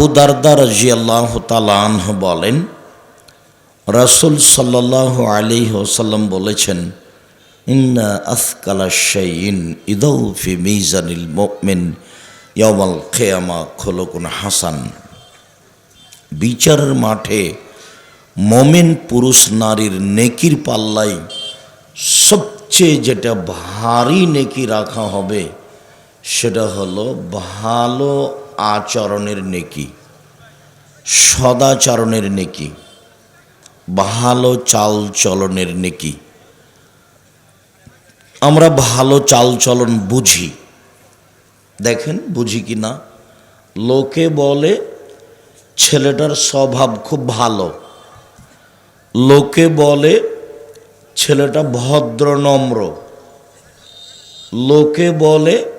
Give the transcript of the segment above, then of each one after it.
আবু দারদা রাজিয়াল্লাহ তালাহ বলেন, রাসুল সাল্লাহ আলী ওসাল্লাম বলেছেন, ইন্না আসকালা শাইন ইদৌ ফি মিজানিল মুমিন ইয়ামাল খেয়ামা খোলকুন হাসান। বিচারের মাঠে মমিন পুরুষ নারীর নেকির পাল্লাই সবচেয়ে যেটা ভারী নেকি রাখা হবে, সেটা হলো ভালো আচরণের নেকি, সদাচরণের নেকি, ভালো চাল চলনের নেকি। আমরা ভালো চাল চলন বুঝি। দেখেন, বুঝি কি না? লোকে বলে, ছেলেটার স্বভাব খুব ভালো। লোকে বলে, ছেলেটা ভদ্র, নম্র। লোকে বলে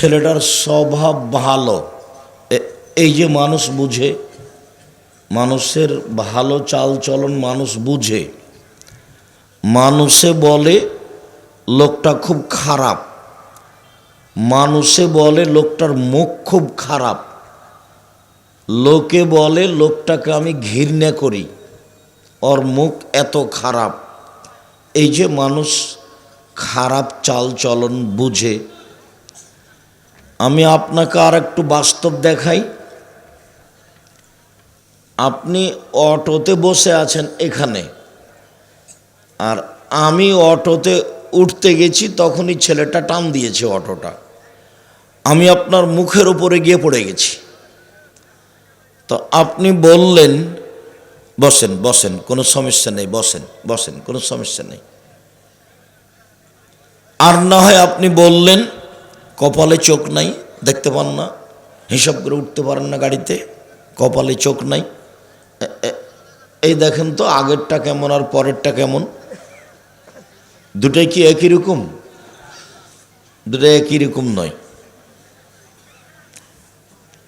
ছেলেটার স্বভাব ভালো। এই যে মানুষ বুঝে, মানুষের ভালো চাল চলন মানুষ বুঝে। মানুষে বলে লোকটা খুব খারাপ। মানুষে বলে লোকটার মুখ খুব খারাপ। লোকে বলে লোকটাকে আমি ঘৃণা করি। ওর মুখ এত খারাপ। এই যে মানুষ খারাপ চাল চলন বুঝে আমি আপনাকে আর একটু বাস্তব দেখাই। আপনি অটোতে বসে আছেন এখানে। আর আমি অটোতে উঠতে গেছি, তখনই ছেলেটা টান দিয়েছে অটোটা। আমি আপনার মুখের উপরে গিয়ে পড়ে গেছি। তো আপনি বললেন, বসেন বসেন, কোনো সমস্যা নেই, বসেন বসেন, কোনো সমস্যা নেই। আর না হয় আপনি বললেন কপালে চোখ নাই, দেখতে পান না, হিসাব করে উঠতে পারেন না গাড়িতে, কপালে চোখ নাই। এই দেখেন তো আগেরটা কেমন আর পরেরটা কেমন। দুটাই কি একই রকম? দুটাই একই রকম নয়।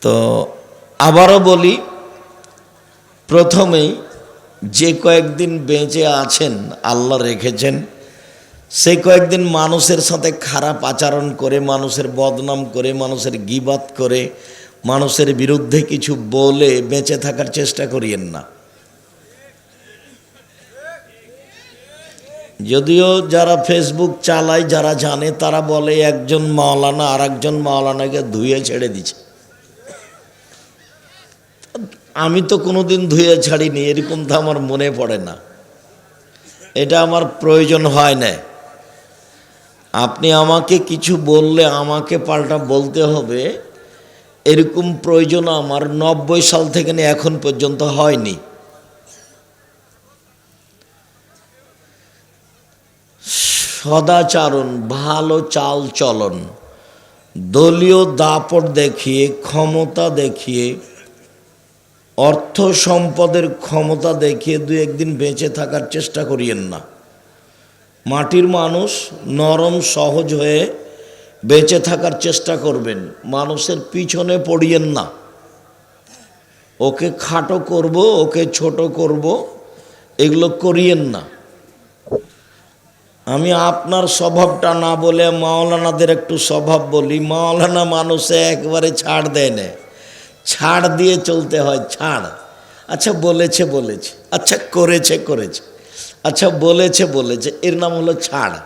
তো আবারও বলি, প্রথমেই যে কয়েকদিন বেঁচে আছেন, আল্লাহ রেখেছেন সেই কয়েকদিন মানুষের সাথে খারাপ আচরণ করে, মানুষের বদনাম করে, মানুষের গিবাত করে, মানুষের বিরুদ্ধে কিছু বলে বেঁচে থাকার চেষ্টা করিয়েন না। যদিও যারা ফেসবুক চালায়, যারা জানে, তারা বলে একজন মাওলানা আর একজন মাওলানাকে ধুয়ে ছেড়ে দিচ্ছে। আমি তো কোনোদিন ধুয়ে ছাড়িনি এরকম তো আমার মনে পড়ে না। এটা আমার প্রয়োজন হয় না আপনি আমাকে কিছু বললে আমাকে পাল্টা বলতে হবে। এরকম প্রয়োজন আমার নব্বই সাল থেকে এখন পর্যন্ত হয়নি। সদাচারণ, ভালো চাল চলন, দলীয় দাপট দেখিয়ে, ক্ষমতা দেখিয়ে, অর্থ সম্পদের ক্ষমতা দেখিয়ে দু একদিন বেঁচে থাকার চেষ্টা করিয়েন না। মাটির মানুষ নরম, সহজ হয়ে বেঁচে থাকার চেষ্টা করবেন। মানুষের পিছনে পড়িয়েন না। ওকে খাটো করব, ওকে ছোট করব, এগুলো করিয়েন না। আমি আপনার স্বভাবটা না বলে মাওলানাদের একটু স্বভাব বলি। মাওলানা মানুষে একবারে ছাড় দেয় না। ছাড় দিয়ে চলতে হয়, ছাড়। আচ্ছা বলেছে বলেছে। আচ্ছা করেছে করেছে। আচ্ছা বলেছে বলেছে। এর নাম হলো ছাড়।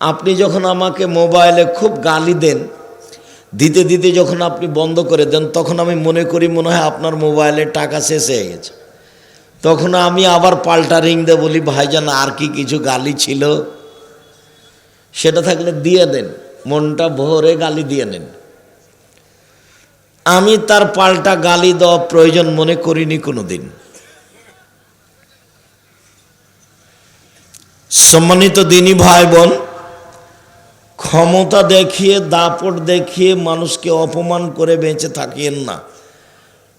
আপনি যখন আমাকে মোবাইলে খুব গালি দেন, দিতে দিতে যখন আপনি বন্ধ করে দেন, তখন আমি মনে করি মনে হয় আপনার মোবাইলে টাকা শেষ হয়ে গেছে। তখন আমি আবার পাল্টা রিং দিয়ে বলি, ভাইজান, আর কি কিছু গালি ছিল? সেটা থাকলে দিয়ে দেন। মনটা ভরে গালি দিয়ে নেন। আমি তার পাল্টা গালি দেওয়া প্রয়োজন মনে করিনি কোনো দিন সম্মানিত দিনী ভাই বোন ক্ষমতা দেখিয়ে, দাপট দেখিয়ে মানুষকে অপমান করে বেঁচে থাকিয়েন না।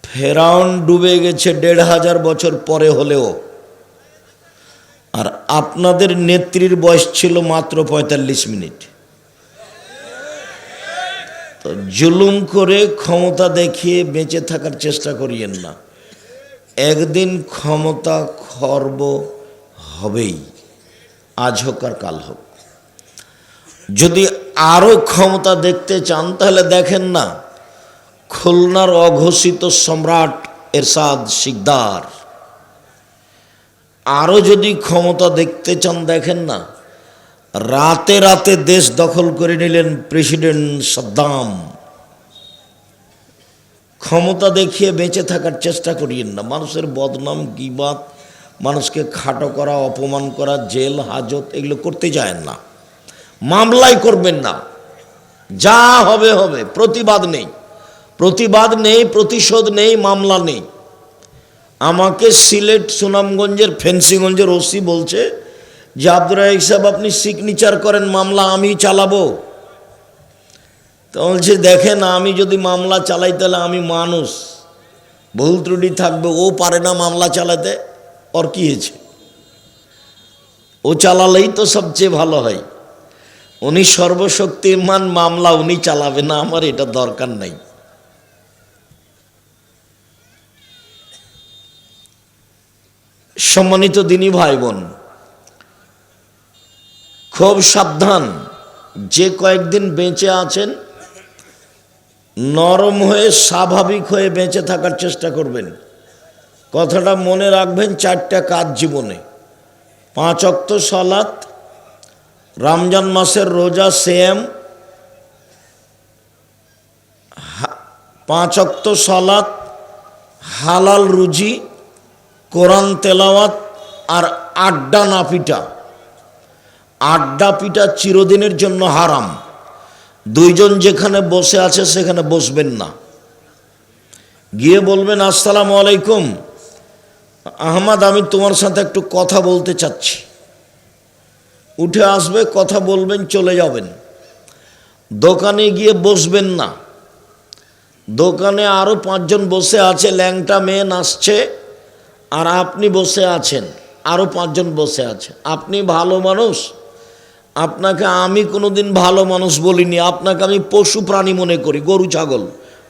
ফেরাউন ডুবে গেছে দেড় হাজার বছর পরে হলেও। আর আপনাদের নেত্রীর বয়স ছিল মাত্র পঁয়তাল্লিশ মিনিট। তো জুলুম করে ক্ষমতা দেখিয়ে বেঁচে থাকার চেষ্টা করিয়েন না। একদিন ক্ষমতা খর্ব হবেই। আজ হোক আর কাল হোক। যদি আরও ক্ষমতা দেখতে চান, তাহলে দেখেন না, খুলনার অঘোষিত সম্রাট এরশাদ শিকদার। আরও যদি ক্ষমতা দেখতে চান, দেখেন না, রাতে রাতে দেশ দখল করে নিলেন প্রেসিডেন্ট সাদ্দাম। ক্ষমতা দেখিয়ে বেঁচে থাকার চেষ্টা করিয়েন না। মানুষের বদনাম গিবাত মানুষকে খাটো করা, অপমান করা, জেল, হাজত এগুলো করতে যায়েন না। মামলাই করবেন না। যা হবে হবে। প্রতিবাদ নেই। প্রতিবাদ নেই, প্রতিশোধ নেই, মামলা নেই। আমাকে সিলেট সুনামগঞ্জের ফেন্সিগঞ্জের ওসি বলছে যে, আব্দুর রাহিক সাহেব, আপনি সিগনেচার করেন, মামলা আমি চালাবো। তো বলছে, দেখেন, আমি যদি মামলা চালাই, তাহলে আমি মানুষ। ভুল ত্রুটি থাকবে, ও পারে না মামলা চালাতে। ওর ও চালালেই তো সবচেয়ে ভালো হয় উনি সর্বশক্তিমান মামলা উনি চালাবে না আমার এটা দরকার নাই সম্মানিত দিনী ভাই বোন খুব সাবধান যে কয়েকদিন বেঁচে আছেন নরম হয়ে স্বাভাবিক হয়ে বেঁচে থাকার চেষ্টা করবেন কথাটা মনে রাখবেন চারটা কাজ জীবনে। পাঁচ অক্ত সলাৎ রমজান মাসের রোজা সেম পাঁচ অক্ত সলাৎ হালাল রুজি, কোরআন তেলাওয়াত আর আড্ডা না পিটা। আড্ডা পিটা চিরদিনের জন্য হারাম। দুইজন যেখানে বসে আছে সেখানে বসবেন না। গিয়ে বলবেন, আসসালামু আলাইকুম। আহমদ, আমি তোমার সাথে একটু কথা বলতে চাচ্ছি। উঠে আসবে, কথা বলবেন, চলে যাবেন। দোকানে গিয়ে বসবেন না। দোকানে আরও পাঁচজন বসে আছে, ল্যাংটা মেয়ে নাচছে, আর আপনি বসে আছেন আরও পাঁচজন বসে আছে। আপনি ভালো মানুষ? আপনাকে আমি কোনোদিন ভালো মানুষ বলিনি। আপনাকে আমি পশু প্রাণী মনে করি, গরু, ছাগল,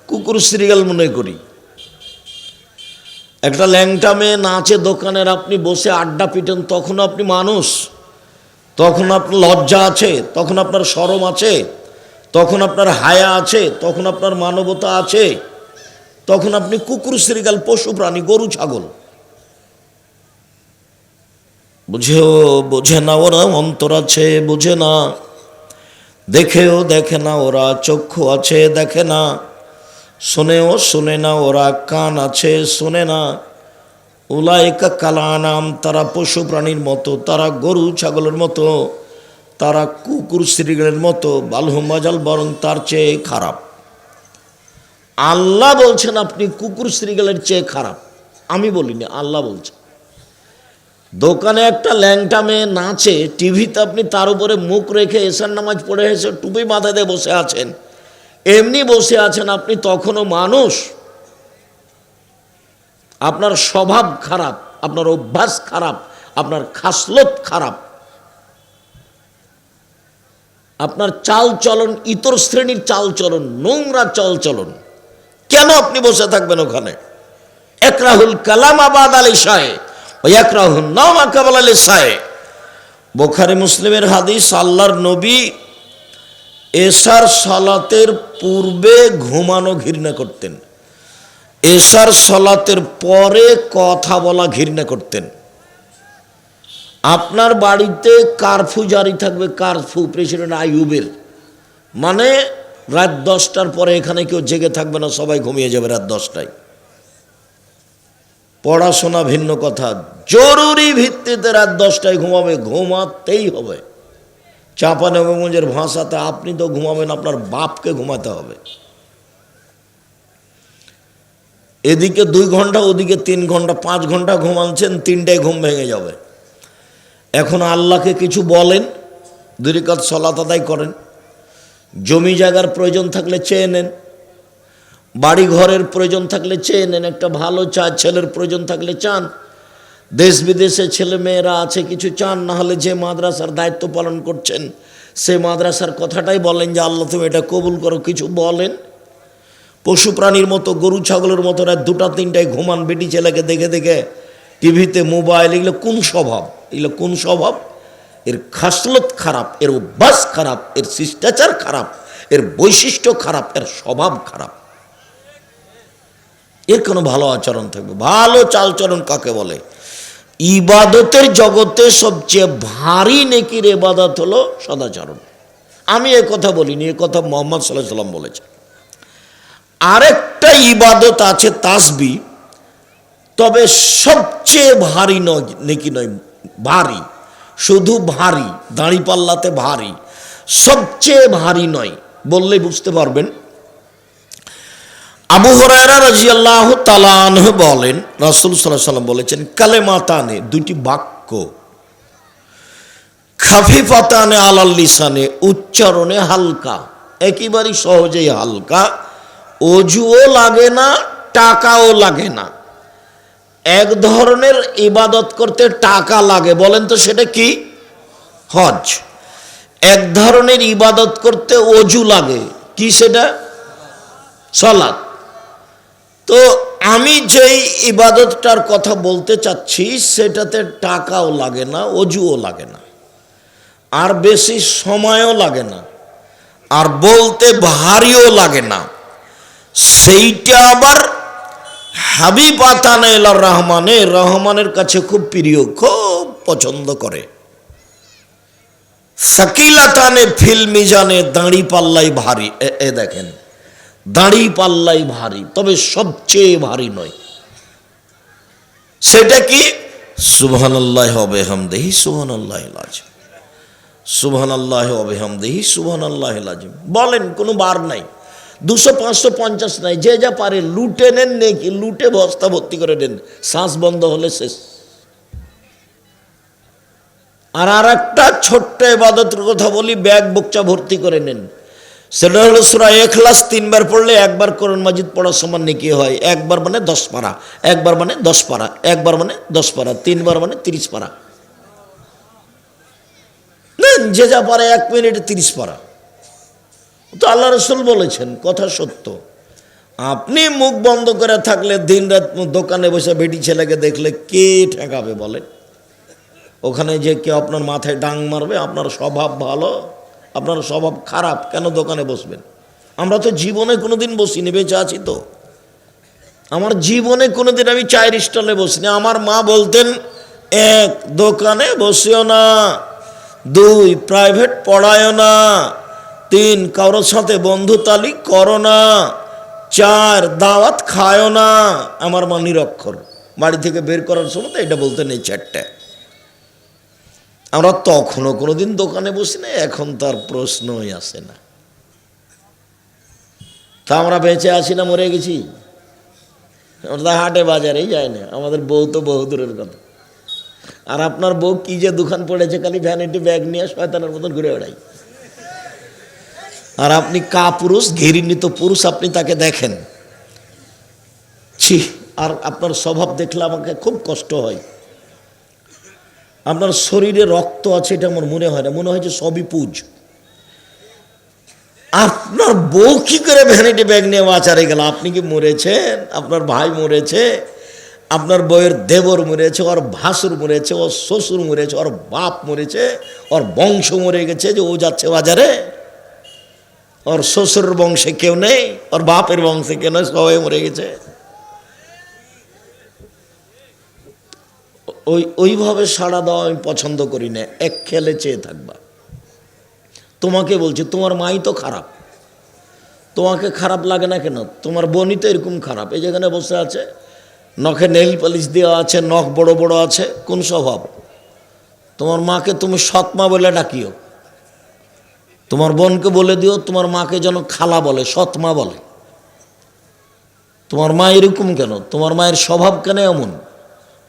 কুকুর, সিরিয়াল মনে করি। একটা ল্যাংটা মেয়ে নাচে দোকানের আপনি বসে আড্ডা পিটেন, তখন আপনি মানুষ। তখন আপনার লজ্জা আছে, তখন আপনার সরম আছে, তখন আপনার হায়া আছে, তখন আপনার মানবতা আছে। তখন আপনি কুকুর শ্রীগাল পশু, প্রাণী, গরু, ছাগল। বুঝেও বোঝে না ওরা অন্তর আছে, বুঝে না। দেখেও দেখে না ওরা চক্ষু আছে, দেখে না। শোনেও শোনে না, ওরা কান আছে শোনে না। উলায়কা কালানাম, তারা পশু প্রাণীর মতো, তারা গরু ছাগলের মতো, তারা কুকুর শ্রীগের মতো বালহুমাজাল বরং তার চেয়ে খারাপ। আল্লাহ বলছেন, আপনি কুকুর শ্রীগেলের চেয়ে খারাপ। আমি বলিনি, আল্লাহ বলছেন দোকানে একটা ল্যাংটা মেয়ে নাচে, টিভিতে আপনি তার উপরে মুখ রেখে এসার নামাজ পড়ে এসে টুপি দিয়ে বসে আছেন। এমনি বসে আছেন আপনি, তখনও মানুষ। আপনার স্বভাব খারাপ, আপনার অভ্যাস খারাপ, আপনার খাসলত খারাপ। আপনার চাল চলন ইতর শ্রেণির চাল চলন নোংরা চল চলন কেন আপনি বসে থাকবেন ওখানে? একরাহুল কালাম আবাদ আলী সাহেব বোখারি মুসলিমের হাদিস, আল্লাহর নবী এশার সালাতের পূর্বে ঘুমানো, ঘৃণা করতেন। এশার সালাতের পরে কথা বলা, ঘৃণা করতেন। আপনার বাড়িতে কারফু জারি থাকবে, কারফু প্রেসিডেন্ট আইয়ুবের। মানে রাত দশটার পরে এখানে কেউ জেগে থাকবে না, সবাই ঘুমিয়ে যাবে রাত দশটায়। পড়াশোনা ভিন্ন কথা। জরুরি ভিত্তিতে রাত দশটায় ঘুমাবে, ঘুমাতেই হবে। চাঁপানগঞ্জের ভাষাতে আপনি তো ঘুমাবেন, আপনার বাপকে ঘুমাতে হবে। এদিকে দুই ঘণ্টা, ওদিকে তিন ঘণ্টা, পাঁচ ঘণ্টা ঘুমাচ্ছেন, তিনটায় ঘুম ভেঙে যাবে। এখন আল্লাহকে কিছু বলেন দুই কাজ সলাত আদায় করেন। জমি জায়গার প্রয়োজন থাকলে চেয়ে নেন। বাড়ি ঘরের প্রয়োজন থাকলে চেয়ে নেন। একটা ভালো চা ছেলের প্রয়োজন থাকলে চান। দেশ বিদেশে ছেলে মেয়েরা আছে, কিছু চান, না হলে যে মাদ্রাসার দায়িত্ব পালন করছেন, সে মাদ্রাসার কথাটাই বলেন যে, আল্লাহ, তুমি এটা কবুল করো। কিছু বলেন? পশু প্রাণীর মতো, গরু, ছাগলের মতো রাত দুটা, তিনটায় ঘুমান, বেটি ছেলেকে দেখে দেখে টিভিতে মোবাইল, এগুলো কোন স্বভাব? এগুলো কোন স্বভাব? এর খাসলত খারাপ, এর অভ্যাস খারাপ, এর শিষ্টাচার খারাপ, এর বৈশিষ্ট্য খারাপ, এর স্বভাব খারাপ। এর কোনো ভালো আচরণ থাকবে? ভালো চালচরণ কাকে বলে? ইবাদতের জগতে সবচেয়ে ভারী নেকির ইবাদত হলো সদাচরণ। আমি এ কথা বলিনি, এ কথা মোহাম্মদ সাল্লাহ সাল্লাম বলেছে আরেকটা ইবাদত আছে তাসবি, তবে সবচেয়ে ভারী নয়, নেকি নয়, ভারী। শুধু ভারী, দাঁড়িপাল্লাতে ভারী। সবচেয়ে ভারী নয় বললে বুঝতে পারবেন। আবু হরায়রা রাজিয়াল্লাহ তালানহ বলেন, রাসুল সাল্লাহ সাল্লাম বলেছেন, কালেমাতানে দুটি বাক্য, খাফিফাতানে আলাল লিসানে, উচ্চারণে হালকা, একেবারেই সহজেই হালকা, অজুও লাগে না, টাকাও লাগে না। এক ধরনের ইবাদত করতে টাকা লাগে, বলেন তো সেটা কি? হজ। এক ধরনের ইবাদত করতে অজু লাগে, কি সেটা? সলাৎ তো আমি যেই ইবাদতটার কথা বলতে চাচ্ছি, সেটাতে টাকাও লাগে না, অজুও লাগে না, আর বেশি সময়ও লাগে না, আর বলতে ভারীও লাগে না। সেইটা আবার হাবিব আতানা এলার রহমানে, রহমানের কাছে খুব প্রিয়, খুব পছন্দ করে। সাকিলাতানে ফিল মিজানে দাঁড়ি পাল্লাই ভারী এ দেখেন। দাঁড়ি পাল্লাই ভারী, তবে সবচেয়ে ভারী নয়। সেটা কি? সুবহান আল্লাহ হবে হামদেহি সুবহান আল্লাহ লাজিম। সুবহান আল্লাহ হবে হামদেহি সুবহান আল্লাহ বলেন, কোনো বার নাই। দুশো পাঁচশো পঞ্চাশ নাই, যে যা পারে লুটে নেন নাকি, লুটে বস্তা ভর্তি করে নেন, শ্বাস বন্ধ হলে শেষ। আর আর একটা ছোট্ট এবাদতের কথা বলি, ব্যাগ বুকচা ভর্তি করে নেন। সেটা হলো সুরা এখলাস তিনবার পড়লে একবার করণ মাজিদ পড়ার সমান নাকি হয়। একবার মানে দশ পারা। একবার মানে দশ পারা। একবার মানে দশ পারা। তিনবার মানে তিরিশ পারা। যে যা পারে এক মিনিটে তিরিশ পারা। তো আল্লাহ রসুল বলেছেন, কথা সত্য। আপনি মুখ বন্ধ করে থাকলে দিন রাত দোকানে বসে বেটি ছেলেকে দেখলে কে ঠেকাবে বলে ওখানে যে কেউ আপনার মাথায় ডাং মারবে, আপনার স্বভাব ভালো। আপনার স্বভাব খারাপ, কেন দোকানে বসবেন? আমরা তো জীবনে কোনোদিন বসিনি, বেঁচে আছি তো। আমার জীবনে কোনো দিন আমি চায়ের স্টলে বসিনি। আমার মা বলতেন, এক দোকানে বসিও না, দুই প্রাইভেট পড়ায়ও না, তিন কারোর সাথে বন্ধু তালি করো না, চার দাওয়াত খায়ও না। আমার মা নিরক্ষর। বাড়ি থেকে বের করার সময় তো এটা বলতেন এই চারটে আমরা তখনও কোনোদিন দোকানে বসি না এখন তার প্রশ্নই আসে না। তা আমরা বেঁচে আছি না মরে গেছি? আমরা তো হাটে বাজারেই যায় না, আমাদের বউ তো বহু দূরের কথা। আর আপনার বউ কি যে দোকান পড়েছে, খালি ভ্যানিটি ব্যাগ নিয়ে শয়তানের মতন ঘুরে বেড়াই আর আপনি কা পুরুষ ঘৃণিত পুরুষ আপনি তাকে দেখেন। ছি, আর আপনার স্বভাব দেখলে আমাকে খুব কষ্ট হয়। আপনার শরীরে রক্ত আছে এটা আমার মনে হয় না, মনে হয় যে সবই পুজ। আপনার বউ কি করে ভ্যানিটি ব্যাগ নিয়ে বাঁচারে গেল? আপনি কি মরেছেন? আপনার ভাই মরেছে, আপনার বউয়ের দেবর মরেছে, ওর ভাসুর মরেছে, ওর শ্বশুর মরেছে, ওর বাপ মরেছে, ওর বংশ মরে গেছে যে ও যাচ্ছে বাজারে। ওর শ্বশুরের বংশে কেউ নেই, ওর বাপের বংশে কেউ নেই, সবাই মরে গেছে। ওই, ওইভাবে সাড়া দেওয়া আমি পছন্দ করি না। এক খেলে চেয়ে থাকবা। তোমাকে বলছি, তোমার মাই তো খারাপ। তোমাকে খারাপ লাগে না কেন? তোমার বোনই তো এরকম খারাপ। এই যেখানে বসে আছে, নখে নেল পালিশ দেওয়া আছে, নখ বড় বড় আছে, কোন স্বভাব? তোমার মাকে তুমি সৎমা বলে ডাকিও। তোমার বোনকে বলে দিও, তোমার মাকে যেন খালা বলে, সৎমা বলে। তোমার মা এরকম কেন? তোমার মায়ের স্বভাব কেন এমন?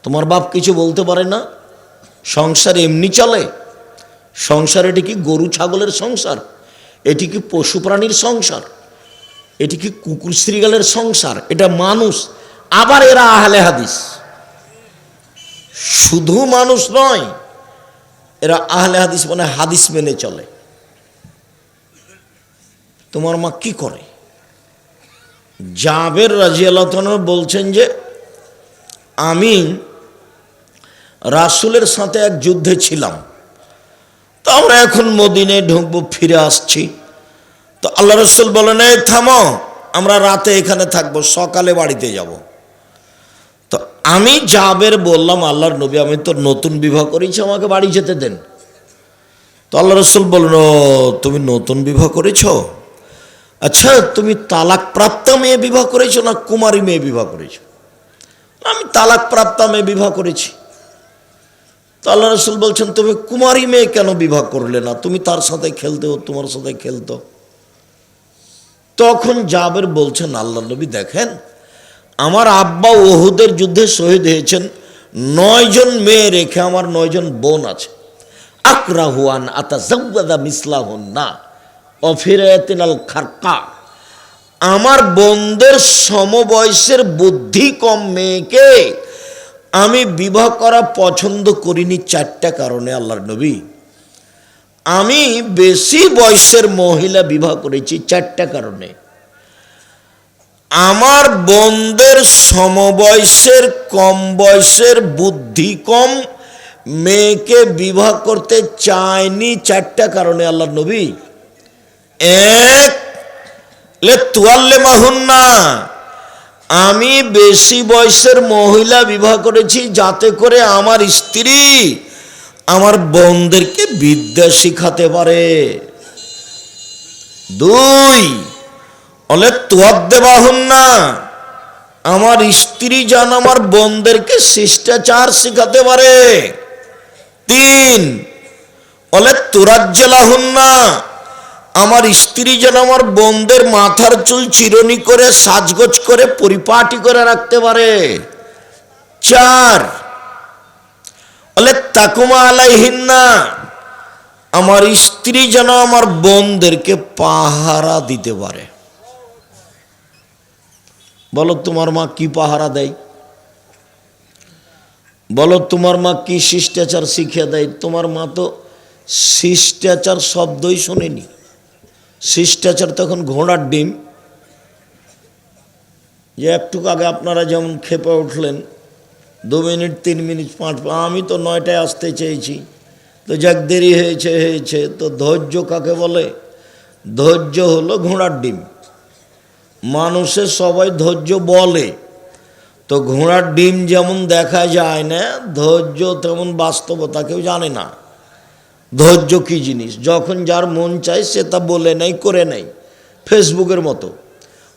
তোমার বাপ কিছু বলতে পারে না? সংসার এমনি চলে। সংসার এটি কি গরু ছাগলের সংসার? এটি কি পশু প্রাণীর সংসার? এটি কি কুকুর শ্রীগালের সংসার? এটা মানুষ। আবার এরা আহলে হাদিস। শুধু মানুষ নয়, এরা আহলে হাদিস মানে হাদিস মেনে চলে। তোমার মা কি করে? জাবের রাজিয়াল্লাহ বলছেন যে, আমি রাসুলের সাথে এক যুদ্ধে ছিলাম। তো আমরা এখন মদিনে ঢুকবো, ফিরে আসছি। তো আল্লাহ রসুল বলেন, এই থামো, আমরা রাতে এখানে থাকব, সকালে বাড়িতে যাব। তো আমি যাবের বললাম, আল্লাহর নবী, আমি তো নতুন বিবাহ করেছি, আমাকে বাড়ি যেতে দেন। তো আল্লাহ রসুল বলল তুমি নতুন বিবাহ করেছ? আচ্ছা তুমি তালাক প্রাপ্তা মেয়ে বিবাহ করেছ না কুমারী মেয়ে বিবাহ করেছ? আমি তালাক প্রাপ্তা মেয়ে বিবাহ করেছি। তো আল্লাহ রসুল বলছেন, তুমি কুমারী মেয়ে কেন বিবাহ করলে না? তুমি তার সাথে খেলতে তোমার সাথে খেলতো। তখন জাবের বলছেন আল্লাহ নবী দেখেন, আমার আব্বা ওহুদের যুদ্ধে শহীদ হয়েছেন। নয়জন মেয়ে রেখে আমার নয়জন বোন আছে। আকরাহুয়ান আতা জব্বাদা মিসলাহুন না অফিরায়াতিনাল খারকা। আমার বোনদের সমবয়সের বুদ্ধি কম মেয়েকে আমি বিবাহ করা পছন্দ করিনি চারটা কারণে আল্লাহর নবী। আমি বেশি বয়সের মহিলা বিবাহ করেছি চারটা কারণে। আমার বোনদের সমবয়সের কম বয়সের বুদ্ধি কম, মেয়েকে বিবাহ করতে চায়নি চারটা কারণে আল্লাহ নবী। এক, লে মাহুন্না আমি বেশি বয়সের মহিলা বিবাহ করেছি যাতে করে আমার স্ত্রী আমার বোনদেরকে বিদ্যা শিখাতে পারে। দুই, অলে তোয়াদ্দে বাহুন না আমার স্ত্রী যেন আমার বোনদেরকে শিষ্টাচার শিখাতে পারে। তিন, অলে তুরাজ্জে লাহুন না আমার স্ত্রী যেন আমার বোনদের মাথার চুল চিরনি করে, সাজগোজ করে, পরিপাটি করে রাখতে পারে। চার বলে তাকুমা আলাইহিন্না, আমার স্ত্রী যেন আমার বোনদেরকে পাহারা দিতে পারে। বলো, তোমার মা কি পাহারা দেয়? বলো, তোমার মা কি শিষ্টাচার শিখিয়ে দেয়? তোমার মা তো শিষ্টাচার শব্দই শোনেনি। শিষ্টাচার তখন ঘোড়ার ডিম। যে একটু আগে আপনারা যেমন খেপে উঠলেন, দু মিনিট, তিন মিনিট, পাঁচ আমি তো নয়টায় আসতে চেয়েছি। তো যাক, দেরি হয়েছে হয়েছে, তো ধৈর্য কাকে বলে? ধৈর্য হলো ঘোড়ার ডিম। মানুষের সবাই ধৈর্য বলে। তো ঘোড়ার ডিম যেমন দেখা যায় না, ধৈর্য তেমন বাস্তবতা কেউ জানে না। ধৈর্য কী জিনিস? যখন যার মন চায় সে তা বলে নেই করে নেই ফেসবুকের মতো।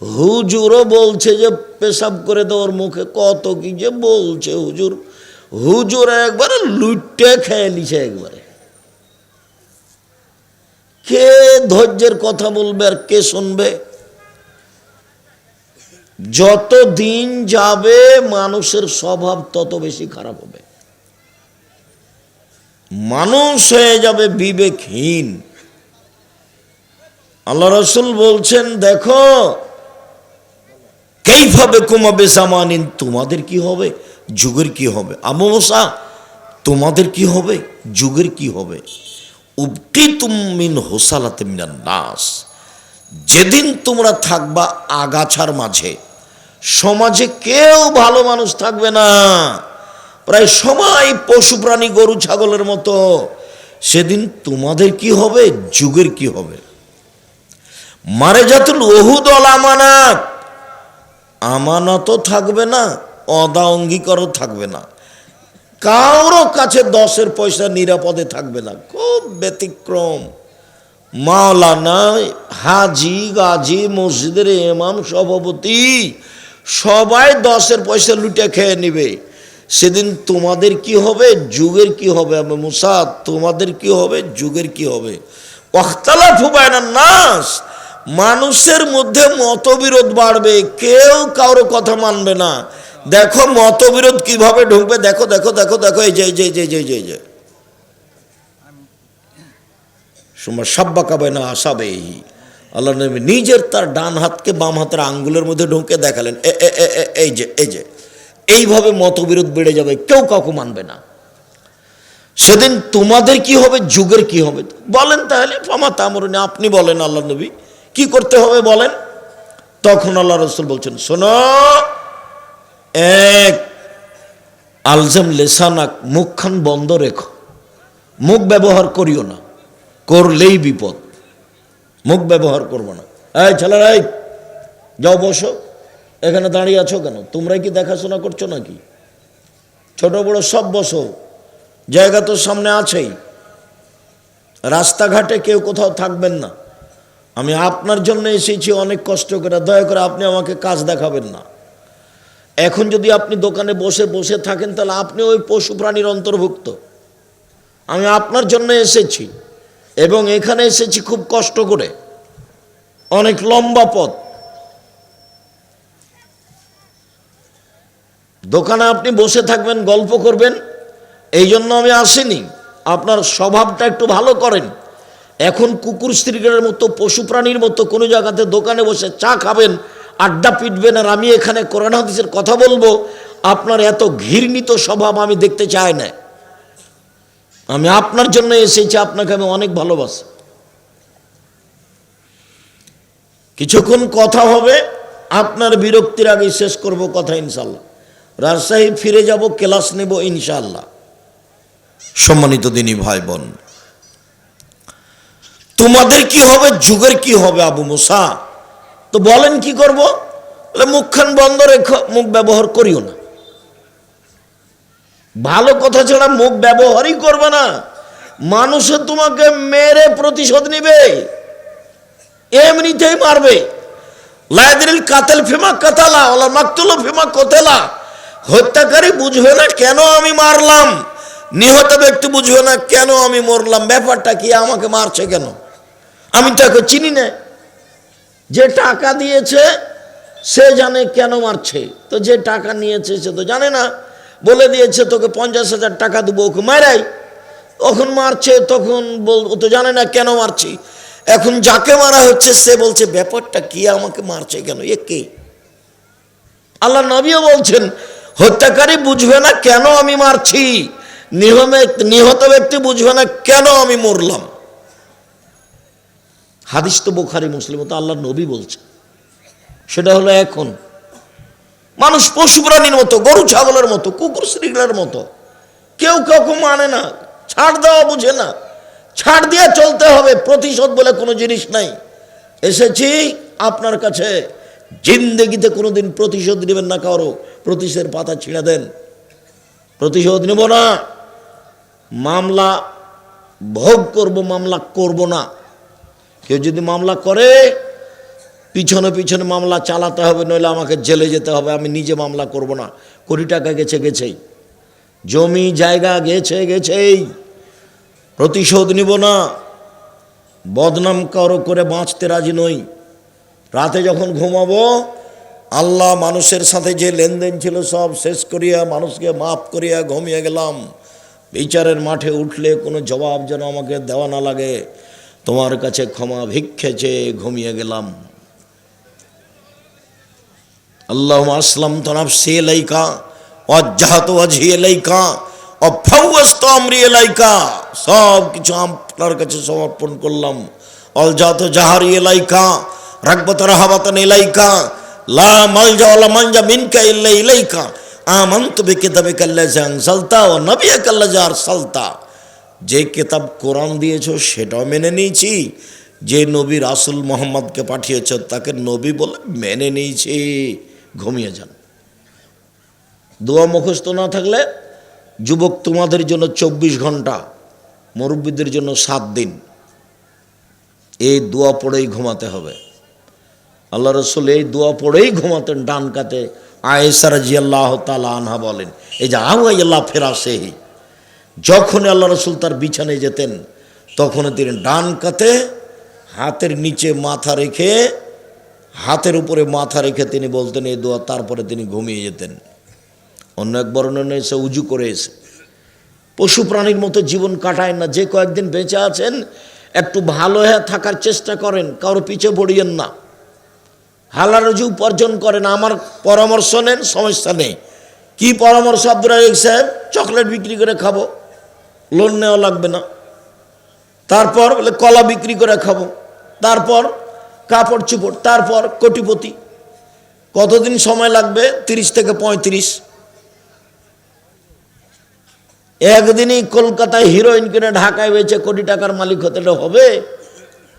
হুজুরও বলছে যে, পেশাব করে দেওয়ার মুখে কত কি যে বলছে হুজুর। হুজুর একবারে লুটে খেয়ে নিছে একবারে। কে ধৈর্যের কথা বলবে আর কে শুনবে? যত দিন যাবে, মানুষের স্বভাব তত বেশি খারাপ হবে। মানুষ হয়ে যাবে বিবেকহীন। আল্লাহ রসুল বলছেন, দেখো কেইভাবে কমাবে সামানিন তোমাদের কি হবে? যুগের কি হবে? আমসা তোমাদের কি হবে? যুগের কি হবে? উবটি তুমিন হোসালাতে মিনান নাস। যেদিন তোমরা থাকবা আগাছার মাঝে, সমাজে কেউ ভালো মানুষ থাকবে না। প্রায় সবাই পশু প্রাণী, গরু, ছাগলের মতো। সেদিন তোমাদের কি হবে? যুগের কি হবে? মারে জাতুল ওহুদল আমানাত। আমানতও থাকবে না, অদা অঙ্গীকারও থাকবে না। কারও কাছে দশের পয়সা নিরাপদে থাকবে না। খুব ব্যতিক্রম। মাওলানা হাজি, গাজি, মসজিদের ইমাম, সভাপতি, সবাই দশের পয়সা লুটে খেয়ে নেবে। সেদিন তোমাদের কি হবে? যুগের কি হবে? আমি মুসা, তোমাদের কি হবে? যুগের কি হবে? অখতালা ফুবায়না নাস। মানুষের মধ্যে মতবিরোধ বাড়বে। কেউ কারও কথা মানবে না। দেখো মতবিরোধ কীভাবে ঢুকবে? দেখো দেখো দেখো দেখো, এই যে যে যে যে যে যে। সময় সাব্বা কাবে না আসাবে আল্লাহ নবী নিজের তার ডান হাতকে বাম হাতের আঙ্গুলের মধ্যে ঢুকে দেখালেন। এই যে এই যে। এইভাবে মতবিরোধ বেড়ে যাবে, কেউ কাউকে মানবে না। সেদিন তোমাদের কি হবে, যুগের কি হবে? বলেন তাহলে, ফামা তামরুনি, আপনি বলেন আল্লাহ নবী, কি করতে হবে বলেন? তখন আল্লাহ রসুল বলছেন, শোনো, এক, আলজাম লেসানাক মুখখান বন্ধ রেখো। মুখ ব্যবহার করিও না, করলেই বিপদ। মুখ ব্যবহার করব না। এই ছেলেরা, এই, যাও বসো। এখানে দাঁড়িয়ে আছো কেন? তোমরা কি দেখাশোনা করছ নাকি? ছোট বড় সব বসো। জায়গা তো সামনে আছেই। রাস্তাঘাটে কেউ কোথাও থাকবেন না। আমি আপনার জন্য এসেছি, অনেক কষ্ট করে। দয়া করে আপনি আমাকে কাজ দেখাবেন না। এখন যদি আপনি দোকানে বসে বসে থাকেন, তাহলে আপনি ওই পশু প্রাণীর অন্তর্ভুক্ত। আমি আপনার জন্য এসেছি এবং এখানে এসেছি খুব কষ্ট করে। অনেক লম্বা পথ। দোকানে আপনি বসে থাকবেন, গল্প করবেন, এই জন্য আমি আসিনি। আপনার স্বভাবটা একটু ভালো করেন। এখন কুকুর স্ত্রীদের মতো, পশু প্রাণীর মতো কোনো জায়গাতে দোকানে বসে চা খাবেন, আড্ডা পিটবেন, আর আমি এখানে করোনা হাদিসের কথা বলব, আপনার এত ঘৃণিত স্বভাব আমি দেখতে চাই না। আমি আপনার জন্য এসেছি, আপনাকে আমি অনেক ভালোবাসি। কিছুক্ষণ কথা হবে, আপনার বিরক্তির আগে শেষ করব কথা ইনশাল্লাহ রাজশাহী ফিরে যাব, ক্লাস নেব ইনশাল্লাহ সম্মানিত দিনী ভাই বোন তোমাদের কি হবে, যুগের কি হবে আবু মুসা? তো বলেন কি করব? মুখখান বন্ধ রেখো, মুখ ব্যবহার করিও না। ভালো কথা ছাড়া মুখ ব্যবহারই করবে না। মানুষে তোমাকে মেরে প্রতিশোধ নিবে, এমনিতেই মারবে। লাইদিল কাতেল ফিমা কাতালা ওলা মাকতুল ফিমা কোতেলা। হত্যাকারী বুঝবে না কেন আমি মারলাম? নিহত ব্যক্তি বুঝবে না কেন আমি মরলাম? ব্যাপারটা কি? আমাকে মারছে কেন? আমি তো একে চিনি না। যে টাকা দিয়েছে, সে জানে কেন মারছে। তো যে টাকা নিয়েছে, সে তো জানে না। বলে দিয়েছে, তোকে পঞ্চাশ হাজার টাকা দেবো, ওকে মারাই। তখন মারছে, তখন বল, ও তো জানে না কেন মারছি। এখন যাকে মারা হচ্ছে, সে বলছে, ব্যাপারটা কি? আমাকে মারছে কেন? এ কে? আল্লাহ নবীও বলছেন হত্যাকারী বুঝবে না কেন আমি মারছি। নিহত নিহত ব্যক্তি বুঝবে না কেন আমি মরলাম। হাদিস তো বোখারি, মুসলিম তো আল্লাহ নবী বলছে। সেটা হলো এখন। মানুষ পশু প্রাণীর মতো, গরু, ছাগলের মতো, কুকুর, শ্রীগুলোর মতো। কেউ কাউকে মানে না, ছাড় দেওয়া বুঝে না। ছাড় দিয়ে চলতে হবে, প্রতিশোধ বলে কোনো জিনিস নাই। এসেছি আপনার কাছে। জিন্দগিতে কোনোদিন প্রতিশোধ নেবেন না কারও। প্রতিশোধের পাতা ছিঁড়ে দেন। প্রতিশোধ নেব না। মামলা ভোগ করব, মামলা করব না। কেউ যদি মামলা করে, পিছনে পিছনে মামলা চালাতে হবে, নইলে আমাকে জেলে যেতে হবে, আমি নিজে মামলা করব না। কোটি টাকা গেছে গেছেই। জমি জায়গা গেছে গেছেই। প্রতিশোধ নিব না। বদনাম কারও করে বাঁচতে রাজি নই। রাতে যখন ঘুমাবো আল্লাহ মানুষের সাথে যে লেনদেন ছিল সব শেষ করিয়া মানুষকে মাফ করিয়া ঘুমিয়ে গেলাম। বিচারের মাঠে উঠলে কোনো জবাব যেন আমাকে দেওয়া না লাগে। তোমার কাছে ক্ষমা ভিক্ষে চেয়ে ঘুমিয়ে গেলাম। আল্লাহ আসলাম তনাফসি এলাইকা অজ্জাহাত অঝি এলাইকা অফাউস্ত আমরি এলাইকা সব কিছু আপনার কাছে সমর্পণ করলাম। অলজাত জাহারি এলাইকা রাগবত রাহাবাতান এলাইকা লা মালজা মানজা মিনকা ইল্লা ইলাইকা। আমান্ত বিকিতাবিকা আল্লাযী আনসালতা ওয়া নাবিয়াকা আল্লাযী আরসালতা। যে কিতাব কোরআন দিয়েছ সেটাও মেনে নিয়েছি। যে নবী রাসূল মোহাম্মদকে পাঠিয়েছ তাকে নবী বলে মেনে নিয়েছি। ঘুমিয়ে যান। দোয়া মুখস্থ না থাকলে যুবক তোমাদের জন্য চব্বিশ ঘণ্টা, মুরব্বীদের জন্য সাত দিন। এই দোয়া পড়েই ঘুমাতে হবে। আল্লাহ রসুল এই দোয়া পড়েই ঘুমাতেন, ডান কাতে আয়েসার জিয়াল্লাহ তালা আনহা বলেন, এই যে আওয়াই আল্লাহ ফেরা সেহি যখন আল্লাহ রসুল তার বিছানায় যেতেন তখন তিনি ডান কাতে হাতের নিচে মাথা রেখে, হাতের উপরে মাথা রেখে তিনি বলতেন, এই দোয়া তারপরে তিনি ঘুমিয়ে যেতেন। অন্য এক বর্ণনা এসে উজু করে এসে, পশু প্রাণীর মতো জীবন কাটায় না, যে কয়েকদিন বেঁচে আছেন, একটু ভালো হয়ে থাকার চেষ্টা করেন, কারও পিছে পড়িয়েন না। হালাল রুজি উপার্জন করেন আমার পরামর্শ নেন, সমস্যা নেই। কি পরামর্শ আব্দুল রাজিক সাহেব? চকলেট বিক্রি করে খাব লোন নেওয়া লাগবে না। তারপর বলে, কলা বিক্রি করে খাব। তারপর কাপড় চুপড়, তারপর কোটিপতি। কতদিন সময় লাগবে? তিরিশ থেকে পঁয়ত্রিশ। একদিনই কলকাতায় হিরোইন কিনে ঢাকায় বেচে কোটি টাকার মালিক হতে হবে।